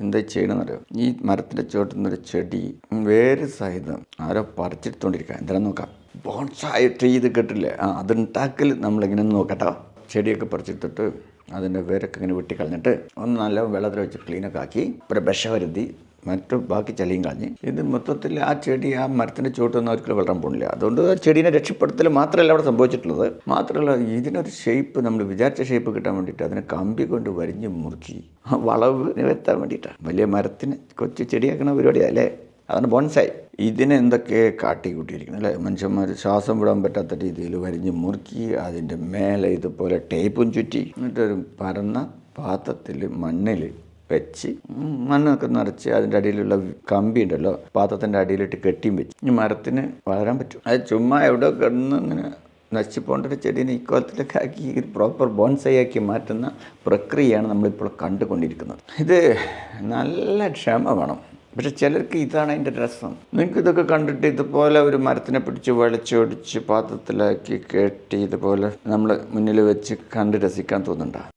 എന്താ ചെയ്യണമെന്നറിയോ ഈ മരത്തിന്റെ ചുവട്ടിൽ നിന്നൊരു ചെടി വേര് സഹിതം ആരോ പറിച്ചെടുത്തോണ്ടിരിക്കുക എന്തായാലും നോക്കാം. ബോൺസായ ട്രീ ഇത് കേട്ടില്ലേ ആ അതുണ്ടാക്കൽ നമ്മളിങ്ങനെ നോക്കട്ടോ. ചെടിയൊക്കെ പറിച്ചെടുത്തിട്ട് അതിന്റെ വേരൊക്കെ ഇങ്ങനെ വെട്ടിക്കളഞ്ഞിട്ട് ഒന്ന് നല്ല വെള്ളത്തിൽ വെച്ച് ക്ലീനൊക്കെ ആക്കി ഒരു വിഷവരുതി മറ്റു ബാക്കി ചളിയും കളഞ്ഞ് ഇത് മൊത്തത്തിൽ ആ ചെടി ആ മരത്തിന്റെ ചുവട്ടൊന്നും ഒരിക്കലും വളരാൻ പോകുന്നില്ല അതുകൊണ്ട് ചെടീനെ രക്ഷപ്പെടുത്തൽ മാത്രമല്ല അവിടെ സംഭവിച്ചിട്ടുള്ളത്. മാത്രമല്ല ഇതിനൊരു ഷേപ്പ് നമ്മൾ വിചാരിച്ച ഷേപ്പ് കിട്ടാൻ വേണ്ടിയിട്ട് അതിനെ കമ്പി കൊണ്ട് വരിഞ്ഞ് മുറുക്കി ആ വളവ് എത്താൻ വേണ്ടിയിട്ടാണ്. വലിയ മരത്തിന് കൊച്ചു ചെടിയാക്കണ പരിപാടിയാണ് പരിപാടിയല്ലേ അതാണ് ബോൺസായി ഇതിനെ എന്തൊക്കെ കാട്ടി കൂട്ടിയിരിക്കുന്നത് അല്ലേ? മനുഷ്യന്മാർ ശ്വാസം വിടാൻ പറ്റാത്ത രീതിയിൽ വരിഞ്ഞ് മുറുക്കി അതിന്റെ മേലെ ഇതുപോലെ ടേപ്പും ചുറ്റി എന്നിട്ടൊരു പരന്ന പാത്രത്തിൽ മണ്ണിൽ വെച്ച് മണ്ണൊക്കെ നിറച്ച് അതിന്റെ അടിയിലുള്ള കമ്പി ഉണ്ടല്ലോ പാത്രത്തിന്റെ അടിയിലിട്ട് കെട്ടിയും വെച്ച്. ഈ മരത്തിന് വളരാൻ പറ്റും. അത് ചുമ്മാ എവിടെ കിടന്ന് ഇങ്ങനെ നശിച്ചു പോകേണ്ട ഒരു ചെടീനെ ഇക്കോലത്തിലൊക്കെ ആക്കി പ്രോപ്പർ ബോൺസൈ ആക്കി മാറ്റുന്ന പ്രക്രിയയാണ് നമ്മളിപ്പോൾ കണ്ടുകൊണ്ടിരിക്കുന്നത്. ഇത് നല്ല ക്ഷമ വേണം. പക്ഷെ ചിലർക്ക് ഇതാണ് അതിന്റെ രസം. നിങ്ങൾക്ക് ഇതൊക്കെ കണ്ടിട്ട് ഇതുപോലെ ഒരു മരത്തിനെ പിടിച്ച് വെളിച്ചൊടിച്ച് പാത്രത്തിലാക്കി കെട്ടി ഇതുപോലെ നമ്മൾ മുന്നിൽ വെച്ച് കണ്ട് രസിക്കാൻ തോന്നുന്നുണ്ടോ?